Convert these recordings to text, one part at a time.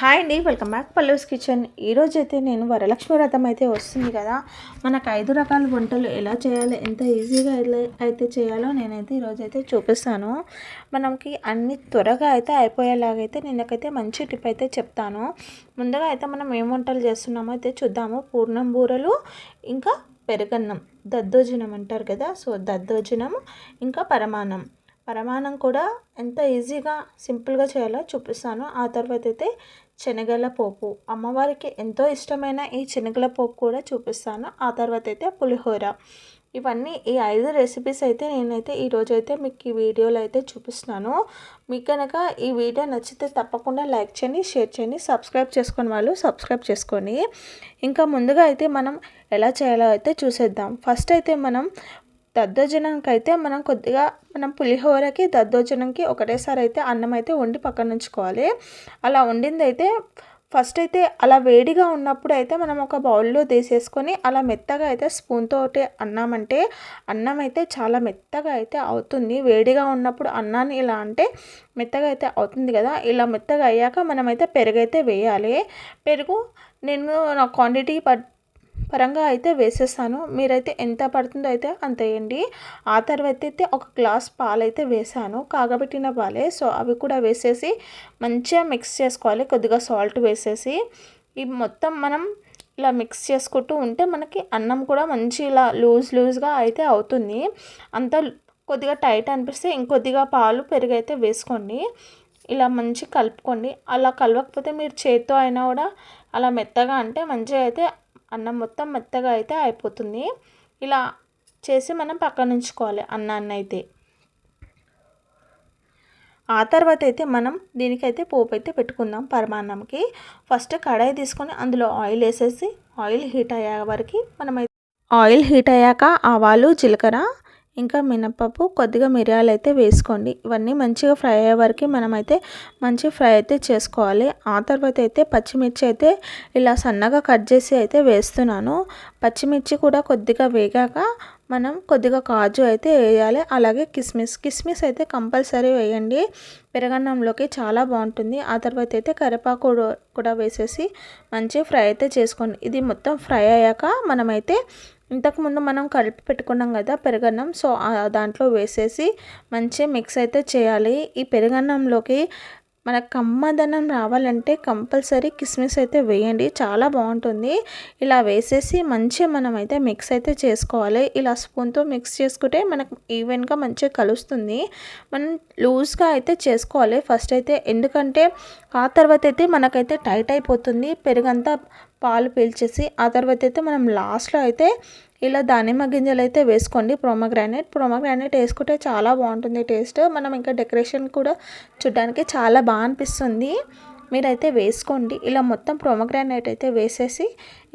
Hi అండి welcome back పల్లవ్స్ kitchen. ఈరోజు అయితే నేను వరలక్ష్మి వ్రతం అయితే వస్తుంది కదా. మనకు ఐదు రకాల వంటలు ఎలా చేయాలో ఎంత ఈజీగా అయితే చేయాలో నేనైతే ఈరోజు అయితే చూపిస్తాను. మనకి అన్ని త్వరగా అయితే అయిపోయేలాగైతే నేనకైతే మంచి టిప్ అయితే చెప్తాను. ముందుగా అయితే మనం ఏం వంటలు చేస్తున్నామో అయితే చూద్దాము. పూర్ణం బూరలు ఇంకా పెరుగన్నం. దద్దోజనం అంటారు కదా సో దద్దోజనం ఇంకా పరమాన్నం. పరమాన్నం కూడా ఎంత ఈజీగా సింపుల్గా చేయాలో చూపిస్తాను. ఆ తర్వాత అయితే శనగల పోపు. అమ్మవారికి ఎంతో ఇష్టమైన ఈ శనగల పోపు కూడా చూపిస్తాను. ఆ తర్వాత అయితే పులిహోర. ఇవన్నీ ఈ ఐదు రెసిపీస్ అయితే నేనైతే ఈరోజు అయితే మీకు ఈ వీడియోలో అయితే చూపిస్తున్నాను. మీకు కనుక ఈ వీడియో నచ్చితే తప్పకుండా లైక్ చేయండి షేర్ చేయండి సబ్స్క్రైబ్ చేసుకుని వాళ్ళు సబ్స్క్రైబ్ చేసుకోండి. ఇంకా ముందుగా అయితే మనం ఎలా చేయాలో అయితే చూసేద్దాం. ఫస్ట్ అయితే మనం దద్దోజనంకి అయితే మనం కొద్దిగా మనం పులిహోరకి దద్దోజనంకి ఒకటేసారి అయితే అన్నం అయితే వండి పక్కన ఉంచుకోవాలి అలా వండింది అయితే ఫస్ట్ అయితే అలా వేడిగా ఉన్నప్పుడు అయితే మనం ఒక బౌల్లో తీసేసుకొని అలా మెత్తగా అయితే స్పూన్ తోటి అన్నామంటే అన్నం అయితే చాలా మెత్తగా అయితే అవుతుంది. వేడిగా ఉన్నప్పుడు అన్నాన్ని ఇలా అంటే మెత్తగా అయితే అవుతుంది కదా. ఇలా మెత్తగా అయ్యాక మనమైతే పెరుగు అయితే వేయాలి. పెరుగు నేను నా క్వాంటిటీ పట్ పరంగా అయితే వేసేస్తాను. మీరైతే ఎంత పడుతుందో అయితే అంత వేయండి. ఆ తర్వాత అయితే ఒక గ్లాస్ పాలైతే వేసాను. కాగబెట్టిన పాలే. సో అవి కూడా వేసేసి మంచిగా మిక్స్ చేసుకోవాలి. కొద్దిగా సాల్ట్ వేసేసి. ఇవి మొత్తం మనం ఇలా మిక్స్ చేసుకుంటూ ఉంటే మనకి అన్నం కూడా మంచి ఇలా లూజ్ లూజ్గా అయితే అవుతుంది. అంత కొద్దిగా టైట్ అనిపిస్తే ఇంకొద్దిగా పాలు పెరుగు అయితే వేసుకోండి. ఇలా మంచి కలుపుకోండి. అలా కలవకపోతే మీరు చేత్తో అయినా కూడా అలా మెత్తగా అంటే మంచిగా అయితే అన్నం మొత్తం మెత్తగా అయితే అయిపోతుంది. ఇలా చేసి మనం పక్కన ఉంచుకోవాలి అన్నాన్ని అయితే ఆ తర్వాత అయితే మనం దీనికైతే పోపు అయితే పెట్టుకుందాం పరమాన్నంకి ఫస్ట్ కడాయి తీసుకొని అందులో ఆయిల్ వేసేసి ఆయిల్ హీట్ అయ్యే వరకు మనమైతే ఆయిల్ హీట్ అయ్యాక ఆవాలు జీలకర్ర ఇంకా మినపప్పు కొద్దిగా మిరియాలు అయితే వేసుకోండి. ఇవన్నీ మంచిగా ఫ్రై అయ్యే వరకు మనమైతే మంచి ఫ్రై అయితే చేసుకోవాలి. ఆ తర్వాత అయితే పచ్చిమిర్చి అయితే ఇలా సన్నగా కట్ చేసి అయితే వేస్తున్నాను. పచ్చిమిర్చి కూడా కొద్దిగా వేగాక మనం కొద్దిగా కాజు అయితే వేయాలి. అలాగే కిస్మిస్ కిస్మిస్ అయితే కంపల్సరీ వేయండి. పెరగన్నంలోకి చాలా బాగుంటుంది. ఆ తర్వాత అయితే కరివేపాకు కూడా వేసేసి మంచిగా ఫ్రై అయితే చేసుకోండి. ఇది మొత్తం ఫ్రై అయ్యాక మనమైతే ఇంతకుముందు మనం కలిపి పెట్టుకున్నాం కదా పెరుగన్నం. సో దాంట్లో వేసేసి మంచిగా మిక్స్ అయితే చేయాలి. ఈ పెరుగన్నంలోకి మన కమ్మదనం రావాలంటే కంపల్సరీ కిస్మిస్ అయితే వేయండి. చాలా బాగుంటుంది. ఇలా వేసేసి మంచిగా మనం అయితే మిక్స్ అయితే చేసుకోవాలి. ఇలా స్పూన్తో మిక్స్ చేసుకుంటే మనకు ఈవెన్గా మంచిగా కలుస్తుంది. మనం లూజ్గా అయితే చేసుకోవాలి ఫస్ట్ అయితే. ఎందుకంటే ఆ తర్వాత అయితే మనకైతే టైట్ అయిపోతుంది. పెరుగంతా పాలు పీల్చేసి ఆ తర్వాత అయితే మనం లాస్ట్లో అయితే ఇలా దానిమ్మ గింజలు అయితే వేసుకోండి. ప్రోమగ్రానైట్ ప్రోమగ్రానైట్ వేసుకుంటే చాలా బాగుంటుంది టేస్ట్. మనం ఇంకా డెకరేషన్ కూడా చూడడానికి చాలా బాగా అనిపిస్తుంది. మీరైతే వేసుకోండి. ఇలా మొత్తం ప్రోమగ్రానైట్ అయితే వేసేసి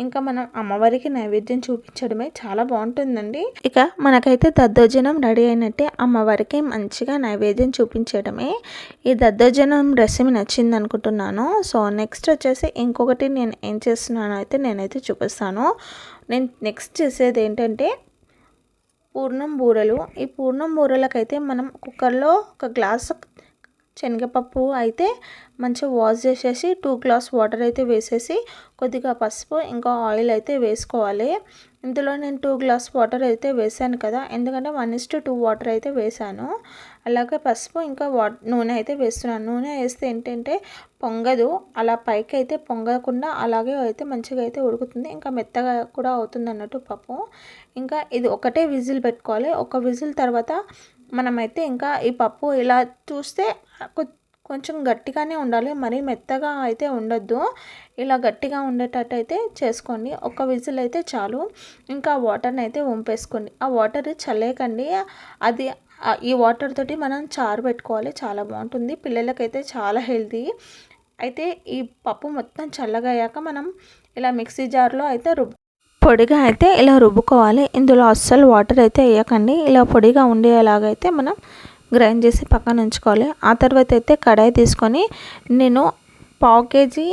ఇంకా మనం అమ్మవారికి నైవేద్యం చూపించడమే చాలా బాగుంటుందండి. ఇక మనకైతే దద్దోజనం రెడీ అయినట్టే అమ్మవారికి మంచిగా నైవేద్యం చూపించడమే. ఈ దద్దోజనం రెసిపీ నచ్చింది అనుకుంటున్నాను. సో నెక్స్ట్ వచ్చేసి ఇంకొకటి నేను ఏం చేస్తున్నానో అయితే నేనైతే చూపిస్తాను. నేను నెక్స్ట్ చేసేది ఏంటంటే పూర్ణం బూరెలు. ఈ పూర్ణం బూరెలకైతే మనం కుక్కర్లో ఒక గ్లాస్ శనగపప్పు అయితే మంచిగా వాష్ చేసేసి టూ గ్లాస్ వాటర్ అయితే వేసేసి కొద్దిగా పసుపు ఇంకా ఆయిల్ అయితే వేసుకోవాలి. ఇందులో నేను టూ గ్లాస్ వాటర్ అయితే వేసాను కదా ఎందుకంటే వన్ ఇస్ టూ వాటర్ అయితే వేసాను. అలాగే పసుపు ఇంకా వా నూనె అయితే వేస్తున్నాను. నూనె వేస్తే ఏంటంటే పొంగదు అలా పైకి అయితే పొంగకుండా అలాగే అయితే మంచిగా అయితే ఉడుకుతుంది. ఇంకా మెత్తగా కూడా అవుతుంది అన్నట్టు పప్పు. ఇంకా ఇది ఒకటే విజిల్ పెట్టుకోవాలి. ఒక విజిల్ తర్వాత మనమైతే ఇంకా ఈ పప్పు ఇలా చూస్తే కొంచెం గట్టిగానే ఉండాలి. మరీ మెత్తగా అయితే ఉండొద్దు. ఇలా గట్టిగా ఉండేటట్టు అయితే చేసుకోండి. ఒక విజిల్ అయితే చాలు. ఇంకా వాటర్ని అయితే వంపేసుకోండి. ఆ వాటర్ చల్లేకండి. అది ఈ వాటర్ తోటి మనం చారు పెట్టుకోవాలి. చాలా బాగుంటుంది. పిల్లలకైతే చాలా హెల్తీ. అయితే ఈ పప్పు మొత్తం చల్లగయ్యాక మనం ఇలా మిక్సీ జార్లో అయితే రుబ్బు పొడిగా అయితే ఇలా రుబ్బుకోవాలి. ఇందులో అస్సలు వాటర్ అయితే వేయకండి. ఇలా పొడిగా ఉండేలాగైతే మనం గ్రైండ్ చేసి పక్కన ఉంచుకోవాలి. ఆ తర్వాత అయితే కడాయి తీసుకొని నేను పావు కేజీ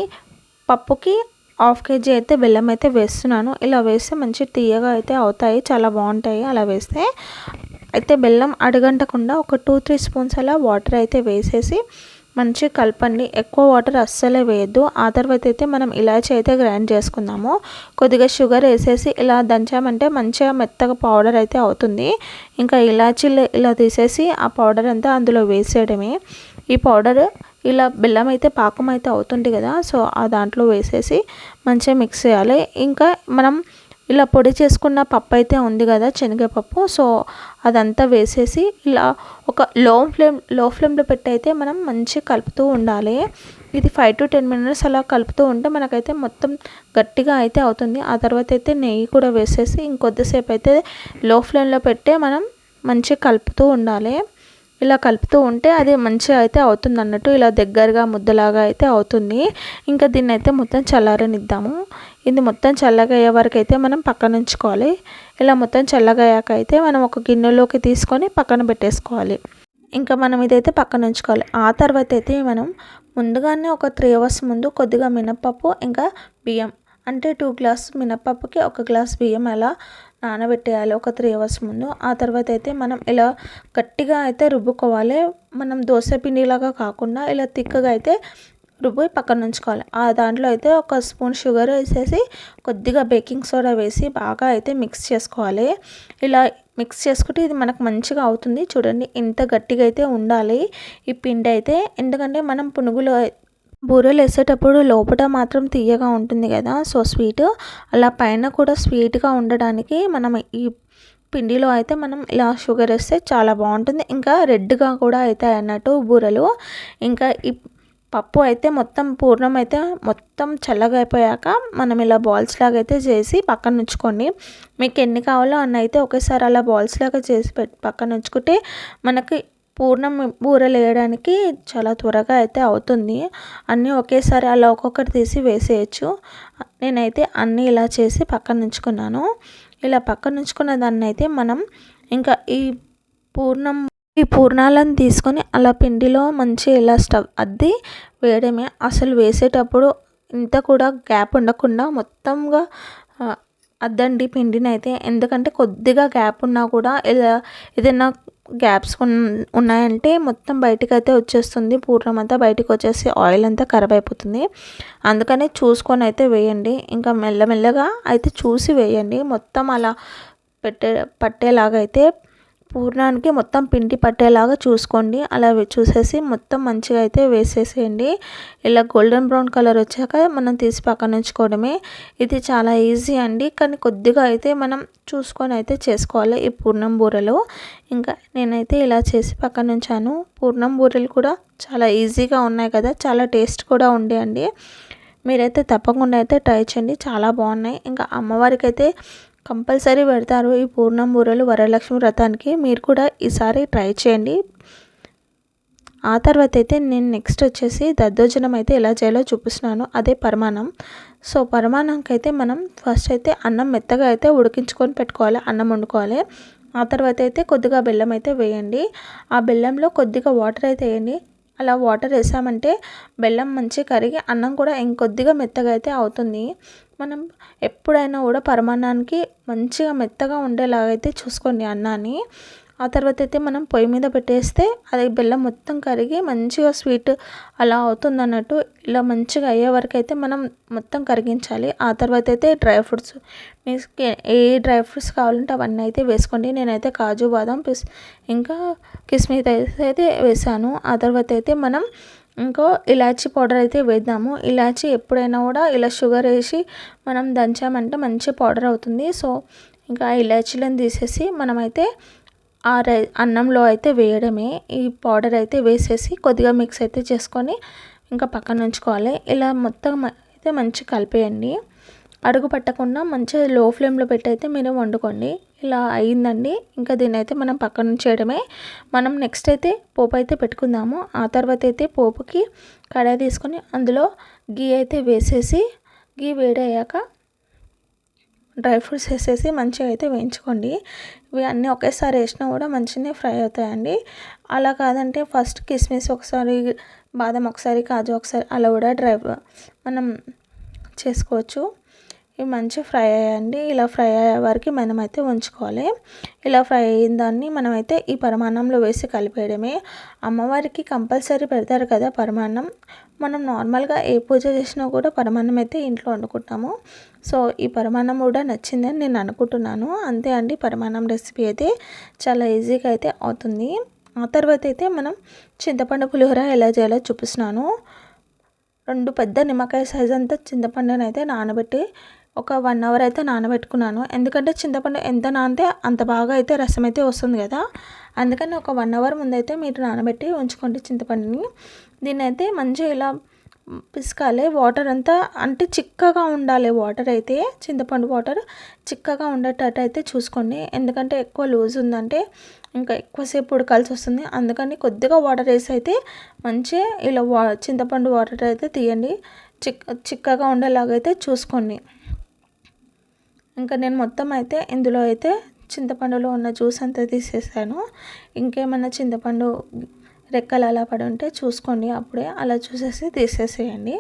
పప్పుకి హాఫ్ కేజీ అయితే బెల్లం అయితే వేస్తున్నాను. ఇలా వేస్తే మంచి తీయగా అయితే అవుతాయి. చాలా బాగుంటాయి. అలా వేస్తే అయితే బెల్లం అడగంటకుండా ఒక టూ త్రీ స్పూన్స్ అలా వాటర్ అయితే వేసేసి మంచి కలపండి ఎక్కువ వాటర్ అస్సలే వేయద్దు. ఆ తర్వాత అయితే మనం ఇలాచి అయితే గ్రైండ్ చేసుకుందాము కొద్దిగా షుగర్ వేసేసి ఇలా దంచామంటే మంచిగా మెత్తగా పౌడర్ అయితే అవుతుంది. ఇంకా ఇలాచీలు ఇలా తీసేసి ఆ పౌడర్ అంతా అందులో వేసేయడమే. ఈ పౌడర్ ఇలా బెల్లం అయితే పాకం అయితే అవుతుంది కదా సో ఆ దాంట్లో వేసేసి మంచిగా మిక్స్ చేయాలి. ఇంకా మనం ఇలా పొడి చేసుకున్న పప్పు అయితే ఉంది కదా శనగపప్పు. సో అదంతా వేసేసి ఇలా ఒక లో ఫ్లేమ్లో ఫ్లేమ్లో పెట్టి అయితే మనం మంచిగా కలుపుతూ ఉండాలి. ఇది ఫైవ్ టు టెన్ మినిట్స్ అలా కలుపుతూ ఉంటే మనకైతే మొత్తం గట్టిగా అయితే అవుతుంది. ఆ తర్వాత అయితే నెయ్యి కూడా వేసేసి ఇంకొద్దిసేపు అయితే లో ఫ్లేమ్లో పెట్టే మనం మంచిగా కలుపుతూ ఉండాలి. ఇలా కలుపుతూ ఉంటే అది మంచిగా అయితే అవుతుంది అన్నట్టు ఇలా దగ్గరగా ముద్దలాగా అయితే అవుతుంది. ఇంకా దీన్ని అయితే మొత్తం చల్లారనిద్దాము. ఇది మొత్తం చల్లగా అయ్యే వరకు అయితే మనం పక్కన ఉంచుకోవాలి ఇలా మొత్తం చల్లగా అయ్యాక అయితే మనం ఒక గిన్నెలోకి తీసుకొని పక్కన పెట్టేసుకోవాలి. ఇంకా మనం ఇదైతే పక్కన ఉంచుకోవాలి ఆ తర్వాత అయితే మనం ముందుగానే ఒక త్రీ అవర్స్ ముందు కొద్దిగా మినప్పప్పు ఇంకా బియ్యం. అంటే టూ గ్లాస్ మినప్పప్పుకి ఒక గ్లాస్ బియ్యం అలా నానబెట్టేయాలి ఒక త్రీ అవర్స్ ముందు. ఆ తర్వాత అయితే మనం ఇలా గట్టిగా అయితే రుబ్బుకోవాలి. మనం దోశ పిండిలాగా కాకుండా ఇలా తిక్కగా అయితే రుబ్బి పక్కన ఉంచుకోవాలి. ఆ దాంట్లో అయితే ఒక స్పూన్ షుగర్ వేసేసి కొద్దిగా బేకింగ్ సోడా వేసి బాగా అయితే మిక్స్ చేసుకోవాలి. ఇలా మిక్స్ చేసుకుంటే ఇది మనకు మంచిగా అవుతుంది. చూడండి ఇంత గట్టిగా అయితే ఉండాలి ఈ పిండి అయితే. ఎందుకంటే మనం పునుగులు బూరెలు వేసేటప్పుడు లోపల మాత్రం తీయగా ఉంటుంది కదా సో స్వీట్. అలా పైన కూడా స్వీట్గా ఉండడానికి మనం ఈ పిండిలో అయితే మనం ఇలా షుగర్ వేస్తే చాలా బాగుంటుంది. ఇంకా రెడ్గా కూడా అవుతాయి అన్నట్టు బూరెలు. ఇంకా ఈ పప్పు అయితే మొత్తం పూర్ణం అయితే మొత్తం చల్లగా అయిపోయాక మనం ఇలా బాల్స్ లాగా అయితే చేసి పక్కన ఉంచుకోండి మీకు ఎన్ని కావాలో అన్న అయితే ఒకేసారి అలా బాల్స్ లాగా చేసి పెట్టి పక్కన ఉంచుకుంటే మనకి పూర్ణం బూరెలు వేయడానికి చాలా త్వరగా అయితే అవుతుంది. అన్నీ ఒకేసారి అలా ఒక్కొక్కటి తీసి వేసేయచ్చు. నేనైతే అన్నీ ఇలా చేసి పక్కన ఉంచుకున్నాను. ఇలా పక్కన ఉంచుకున్న దాన్ని అయితే మనం ఇంకా ఈ పూర్ణం ఈ పూర్ణాలను తీసుకొని అలా పిండిలో మంచి ఇలా స్టవ్ అద్ది వేయడమే. అసలు వేసేటప్పుడు ఇంత కూడా గ్యాప్ ఉండకుండా మొత్తంగా అద్దండి పిండిని అయితే ఎందుకంటే కొద్దిగా గ్యాప్ ఉన్నా కూడా ఇలా ఏదైనా గ్యాప్స్ ఉన్నాయంటే మొత్తం బయటకు అయితే వచ్చేస్తుంది. పూర్ణం అంతా బయటకు వచ్చేసి ఆయిల్ అంతా ఖరాబ్ అయిపోతుంది. అందుకనే చూసుకొని అయితే వేయండి. ఇంకా మెల్లమెల్లగా అయితే చూసి వేయండి. మొత్తం అలా పెట్టే పట్టేలాగా అయితే పూర్ణానికి మొత్తం పిండి పట్టేలాగా చూసుకోండి. అలా చూసేసి మొత్తం మంచిగా అయితే వేసేసేయండి. ఇలా గోల్డెన్ బ్రౌన్ కలర్ వచ్చాక మనం తీసి పక్కన ఉంచుకోవడమే. ఇది చాలా ఈజీ అండి. కానీ కొద్దిగా అయితే మనం చూసుకొని అయితే చేసుకోవాలి ఈ పూర్ణం బూరెలు. ఇంకా నేనైతే ఇలా చేసి పక్కన ఉంచాను. పూర్ణం బూరెలు కూడా చాలా ఈజీగా ఉన్నాయి కదా. చాలా టేస్ట్ కూడా ఉండేయండి మీరైతే తప్పకుండా అయితే ట్రై చేయండి. చాలా బాగున్నాయి. ఇంకా అమ్మవారికి అయితే కంపల్సరీ పెడతారు ఈ పూర్ణం బూరెలు వరలక్ష్మి వ్రతానికి. మీరు కూడా ఈసారి ట్రై చేయండి. ఆ తర్వాత అయితే నేను నెక్స్ట్ వచ్చేసి దద్దోజనం అయితే ఎలా చేయాలో చూపిస్తున్నాను. అదే పరమాణం సో పరమాణంకి అయితే మనం ఫస్ట్ అయితే అన్నం మెత్తగా అయితే ఉడికించుకొని పెట్టుకోవాలి అన్నం వండుకోవాలి. ఆ తర్వాత అయితే కొద్దిగా బెల్లం అయితే వేయండి. ఆ బెల్లంలో కొద్దిగా వాటర్ అయితే వేయండి. అలా వాటర్ వేసామంటే బెల్లం మంచిగా కరిగి అన్నం కూడా ఇంకొద్దిగా మెత్తగా అయితే అవుతుంది. మనం ఎప్పుడైనా కూడా పరమాన్నానికి మంచిగా మెత్తగా ఉండేలాగైతే చూసుకోండి అన్నాన్ని. ఆ తర్వాత అయితే మనం పొయ్యి మీద పెట్టేస్తే అది బెల్లం మొత్తం కరిగి మంచిగా స్వీట్ అలా అవుతుంది అన్నట్టు ఇలా మంచిగా అయ్యే వరకు అయితే మనం మొత్తం కరిగించాలి. ఆ తర్వాత అయితే డ్రై ఫ్రూట్స్ మీకు ఏ డ్రై ఫ్రూట్స్ కావాలంటే అవన్నీ అయితే వేసుకోండి. నేనైతే కాజు బాదం పిస్ ఇంకా కిస్మిస్ అయితే వేసాను. ఆ తర్వాత అయితే మనం ఇంకో ఇలాచీ పౌడర్ అయితే వేద్దాము. ఇలాచీ ఎప్పుడైనా కూడా ఇలా షుగర్ వేసి మనం దంచామంటే మంచి పౌడర్ అవుతుంది. సో ఇంకా ఆ ఇలాచీలను తీసేసి మనమైతే ఆ రై అన్నంలో అయితే వేయడమే. ఈ పౌడర్ అయితే వేసేసి కొద్దిగా మిక్స్ అయితే చేసుకొని ఇంకా పక్కన ఉంచుకోవాలి. ఇలా మొత్తం అయితే మంచి కలిపేయండి. అడుగు పట్టకుండా మంచిగా లో ఫ్లేమ్లో పెట్టి అయితే మీరు వండుకోండి. ఇలా అయిందండి. ఇంకా దీన్ని అయితే మనం పక్కన చేయడమే మనం నెక్స్ట్ అయితే పోపు అయితే పెట్టుకుందాము. ఆ తర్వాత అయితే పోపుకి కడాయి తీసుకొని అందులో గీ అయితే వేసేసి గీ వేడయ్యాక డ్రై ఫ్రూట్స్ వేసేసి మంచిగా అయితే వేయించుకోండి. ఇవి అన్నీ ఒకేసారి వేసినా కూడా మంచిగానే ఫ్రై అవుతాయండి. అలా కాదంటే ఫస్ట్ కిస్మిస్ ఒకసారి బాదం ఒకసారి కాజు ఒకసారి అలా కూడా డ్రై మనం చేసుకోవచ్చు. ఇవి మంచిగా ఫ్రై అయ్యండి. ఇలా ఫ్రై అయ్యే వరకు మనమైతే ఉంచుకోవాలి. ఇలా ఫ్రై అయిన దాన్ని మనమైతే ఈ పరమాన్నంలో వేసి కలిపేయడమే. అమ్మవారికి కంపల్సరీ పెడతారు కదా పరమాన్నం. మనం నార్మల్గా ఏ పూజ చేసినా కూడా పరమాన్నం అయితే ఇంట్లో వండుకుంటాము. సో ఈ పరమాన్నం కూడా నచ్చిందని నేను అనుకుంటున్నాను. అంతే అండి పరమాన్నం రెసిపీ అయితే. చాలా ఈజీగా అయితే అవుతుంది. ఆ తర్వాత అయితే మనం చింతపండు పులిహోర ఎలా చేయాలో చూపిస్తున్నాను. రెండు పెద్ద నిమ్మకాయ సైజ్ అంతా చింతపండునైతే అయితే నానబెట్టి ఒక వన్ అవర్ అయితే నానబెట్టుకున్నాను. ఎందుకంటే చింతపండు ఎంత నానితే అంత బాగా అయితే రసం అయితే వస్తుంది కదా. అందుకని ఒక వన్ అవర్ ముందైతే మీరు నానబెట్టి ఉంచుకోండి చింతపండుని. దీన్ని అయితే మంచిగా ఇలా పిసకాలి. వాటర్ అంతా అంటే చిక్కగా ఉండాలి. వాటర్ అయితే చింతపండు వాటర్ చిక్కగా ఉండేటట్టు అయితే చూసుకోండి. ఎందుకంటే ఎక్కువ లూజ్ ఉందంటే ఇంకా ఎక్కువసేపు ఉడకాల్సి వస్తుంది. అందుకని కొద్దిగా వాటర్ వేసి అయితే మంచిగా ఇలా వా చింతపండు వాటర్ అయితే తీయండి. చిక్ చిక్కగా ఉండేలాగైతే చూసుకోండి. ఇంకా నేను మొత్తం అయితే ఇందులో అయితే చింతపండులో ఉన్న జ్యూస్ అంతా తీసేసాను. ఇంకేమైనా చింతపండు రెక్కలు అలా పడి ఉంటే చూసుకోండి. అప్పుడే అలా చూసేసి తీసేసేయండి.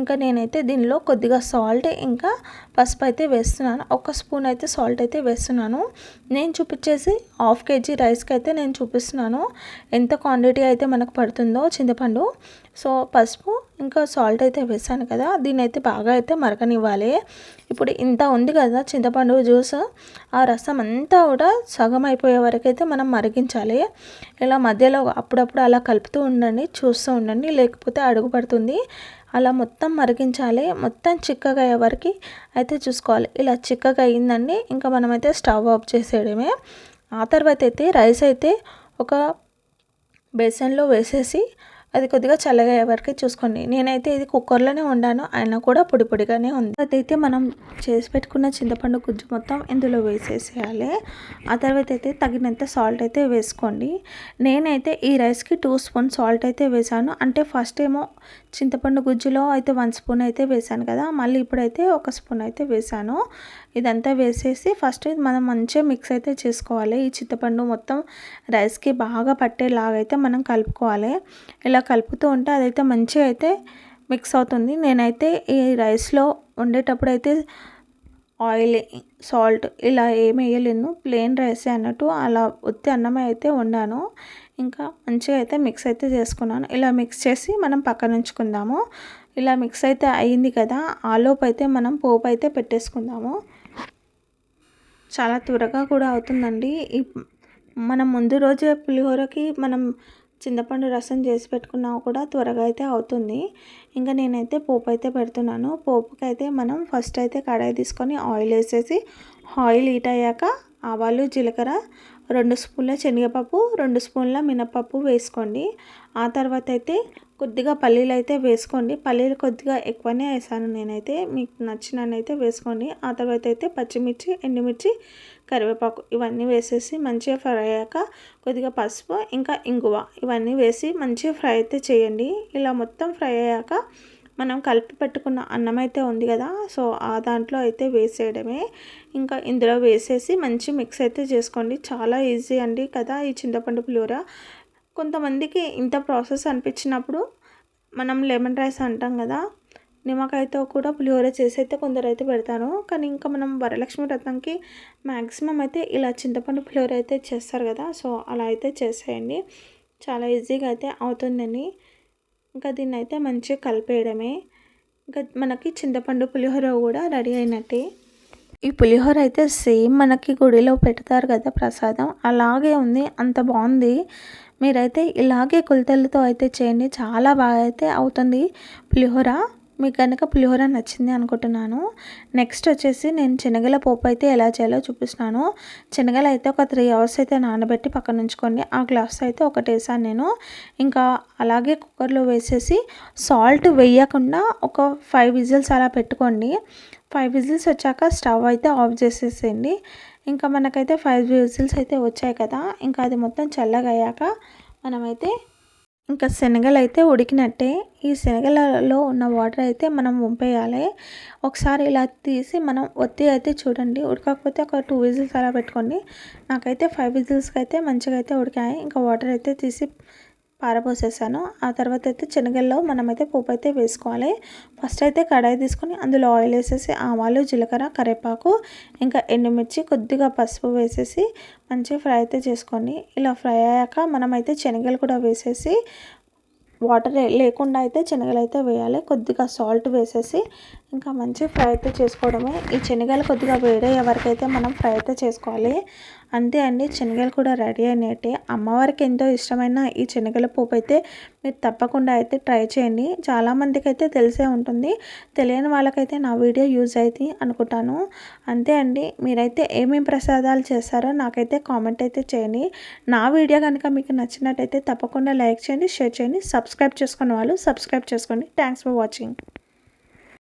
ఇంకా నేనైతే దీనిలో కొద్దిగా సాల్ట్ ఇంకా పసుపు అయితే వేస్తున్నాను. ఒక స్పూన్ అయితే సాల్ట్ అయితే వేస్తున్నాను. నేను చూపించేసి హాఫ్ కేజీ రైస్కి అయితే నేను చూపిస్తున్నాను. ఎంత క్వాంటిటీ అయితే మనకు పడుతుందో చింతపండు. సో పసుపు ఇంకా సాల్ట్ అయితే వేసాను కదా దీన్ని అయితే బాగా అయితే మరగనివ్వాలి. ఇప్పుడు ఇంత ఉంది కదా చింతపండు జ్యూస్ ఆ రసం అంతా కూడా సగం అయిపోయే వరకు అయితే మనం మరిగించాలి. ఇలా మధ్యలో అప్పుడప్పుడు అలా కలుపుతూ ఉండండి చూస్తూ ఉండండి లేకపోతే అడుగు పడుతుంది. అలా మొత్తం మరిగించాలి. మొత్తం చిక్కగా అయ్యే వరకు అయితే చూసుకోవాలి. ఇలా చిక్కగా అయిందండి ఇంకా మనమైతే స్టవ్ ఆఫ్ చేసేయడమే. ఆ తర్వాత అయితే రైస్ అయితే ఒక బేసన్లో వేసేసి అది కొద్దిగా చల్లగా వరకు చూసుకోండి. నేనైతే ఇది కుక్కర్లోనే వండాను. అయినా కూడా పొడి పొడిగానే ఉంది. అదైతే మనం చేసి పెట్టుకున్న చింతపండు గుజ్జు మొత్తం ఇందులో వేసేసేయాలి. ఆ తర్వాత అయితే తగినంత సాల్ట్ అయితే వేసుకోండి. నేనైతే ఈ రైస్కి టూ స్పూన్ సాల్ట్ అయితే వేసాను. అంటే ఫస్ట్ ఏమో చింతపండు గుజ్జులో అయితే వన్ స్పూన్ అయితే వేసాను కదా. మళ్ళీ ఇప్పుడైతే ఒక స్పూన్ అయితే వేసాను. ఇదంతా వేసేసి ఫస్ట్ ఇది మనం మంచిగా మిక్స్ అయితే చేసుకోవాలి. ఈ చింతపండు మొత్తం రైస్కి బాగా పట్టేలాగైతే మనం కలుపుకోవాలి. ఇలా కలుపుతూ ఉంటే అదైతే మంచిగా అయితే మిక్స్ అవుతుంది. నేనైతే ఈ రైస్లో వండేటప్పుడు అయితే ఆయిల్ సాల్ట్ ఇలా ఏమి వేయలేను. ప్లెయిన్ రైస్ అన్నట్టు అలా ఉత్తి అన్నమే అయితే వండాను. ఇంకా మంచిగా అయితే మిక్స్ అయితే చేసుకున్నాను. ఇలా మిక్స్ చేసి మనం పక్కన ఉంచుకుందాము. ఇలా మిక్స్ అయితే అయింది కదా ఆలోపు అయితే మనం పోపు అయితే పెట్టేసుకుందాము. చాలా త్వరగా కూడా అవుతుందండి. ఈ మనం ముందు రోజే పులిహోరకి మనం చింతపండు రసం చేసి పెట్టుకున్నా కూడా త్వరగా అయితే అవుతుంది. ఇంకా నేనైతే పోపు అయితే పెడుతున్నాను. పోపుకి అయితే మనం ఫస్ట్ అయితే కడాయి తీసుకొని ఆయిల్ వేసేసి ఆయిల్ హీట్ అయ్యాక ఆవాలు జీలకర్ర రెండు స్పూన్ల శనగపప్పు రెండు స్పూన్ల మినపప్పు వేసుకోండి. ఆ తర్వాత అయితే కొద్దిగా పల్లీలు అయితే వేసుకోండి. పల్లీలు కొద్దిగా ఎక్కువనే వేసాను నేనైతే. మీకు నచ్చిననైతే వేసుకోండి. ఆ తర్వాత అయితే పచ్చిమిర్చి ఎండుమిర్చి కరివేపాకు ఇవన్నీ వేసేసి మంచిగా ఫ్రై అయ్యాక కొద్దిగా పసుపు ఇంకా ఇంగువ ఇవన్నీ వేసి మంచిగా ఫ్రై అయితే చేయండి. ఇలా మొత్తం ఫ్రై అయ్యాక మనం కలిపి పెట్టుకున్న అన్నం అయితే ఉంది కదా సో ఆ దాంట్లో అయితే వేసేయడమే. ఇంకా ఇందులో వేసేసి మంచి మిక్స్ అయితే చేసుకోండి. చాలా ఈజీ అండి కదా ఈ చింతపండు పులిహోర. కొంతమందికి ఇంత ప్రాసెస్ అనిపించినప్పుడు మనం లెమన్ రైస్ అంటాం కదా నిమ్మకాయతో కూడా పులిహోర చేసి అయితే కొందరు అయితే పెడతారు. కానీ ఇంకా మనం వరలక్ష్మి వ్రతంకి మ్యాక్సిమం అయితే ఇలా చింతపండు పులిహోర అయితే చేస్తారు కదా సో అలా అయితే చేసేయండి. చాలా ఈజీగా అయితే అవుతుందని ఇంకా దీన్ని అయితే మంచిగా కలిపేయడమే. ఇంకా మనకి చింతపండు పులిహోర కూడా రెడీ అయినట్టే. ఈ పులిహోర అయితే సేమ్ మనకి గుడిలో పెడతారు కదా ప్రసాదం. అలాగే ఉంది. అంత బాగుంది. మీరైతే ఇలాగే కొలతలతో అయితే చేయండి. చాలా బాగా అయితే అవుతుంది. పులిహోర మీకు కనుక పులిహోర నచ్చింది అనుకుంటున్నాను. నెక్స్ట్ వచ్చేసి నేను శనగల పోపు అయితే ఎలా చేయాలో చూపిస్తున్నాను. శనగలు అయితే ఒక త్రీ అవర్స్ అయితే నానబెట్టి పక్కన ఉంచుకోండి. ఆ గ్లాస్ అయితే ఒకటి వేసాను నేను. ఇంకా అలాగే కుక్కర్లో వేసేసి సాల్ట్ వేయకుండా ఒక ఫైవ్ విజిల్స్ అలా పెట్టుకోండి. ఫైవ్ విజిల్స్ వచ్చాక స్టవ్ అయితే ఆఫ్ చేసేసేయండి. ఇంకా మనకైతే ఫైవ్ విజిల్స్ అయితే వచ్చాయి కదా. ఇంకా అది మొత్తం చల్లగయ్యాక మనమైతే ఇంకా శనగలు అయితే ఉడికినట్టే. ఈ శనగలలో ఉన్న వాటర్ అయితే మనం వంపేయాలి. ఒకసారి ఇలా తీసి మనం ఒత్తి అయితే చూడండి. ఉడకకపోతే ఒక టూ విజిల్స్ అలా పెట్టుకోండి. నాకైతే ఫైవ్ విజిల్స్కి అయితే మంచిగా అయితే ఉడికాయి. ఇంకా వాటర్ అయితే తీసి పారపోసేసాను ఆ తర్వాత అయితే శనగల్లో మనమైతే పోపు అయితే వేసుకోవాలి. ఫస్ట్ అయితే కడాయి తీసుకొని అందులో ఆయిల్ వేసేసి ఆవాలు జీలకర్ర కరివేపాకు ఇంకా ఎండుమిర్చి కొద్దిగా పసుపు వేసేసి మంచిగా ఫ్రై అయితే చేసుకోండి. ఇలా ఫ్రై అయ్యాక మనమైతే శనగలు కూడా వేసేసి వాటర్ లేకుండా అయితే శనగలు అయితే వేయాలి. కొద్దిగా సాల్ట్ వేసేసి ఇంకా మంచి ఫ్రై అయితే చేసుకోవడమే. ఈ శనగలు కొద్దిగా వేడయ్యే ఎవరికైతే మనం ఫ్రై అయితే చేసుకోవాలి. అంతే అండి శనగలు కూడా రెడీ అయినట్టే. అమ్మవారికి ఎంతో ఇష్టమైన ఈ శనగల పోపు అయితే మీరు తప్పకుండా అయితే ట్రై చేయండి. చాలామందికి అయితే తెలిసే ఉంటుంది. తెలియని వాళ్ళకైతే నా వీడియో యూజ్ అవుతుంది అనుకుంటాను. అంతే అండి మీరైతే ఏమేమి ప్రసాదాలు చేస్తారో నాకైతే కామెంట్ అయితే చేయండి. నా వీడియో కనుక మీకు నచ్చినట్టయితే తప్పకుండా లైక్ చేయండి షేర్ చేయండి సబ్స్క్రైబ్ చేసుకున్న వాళ్ళు సబ్స్క్రైబ్ చేసుకోండి. Thanks for watching.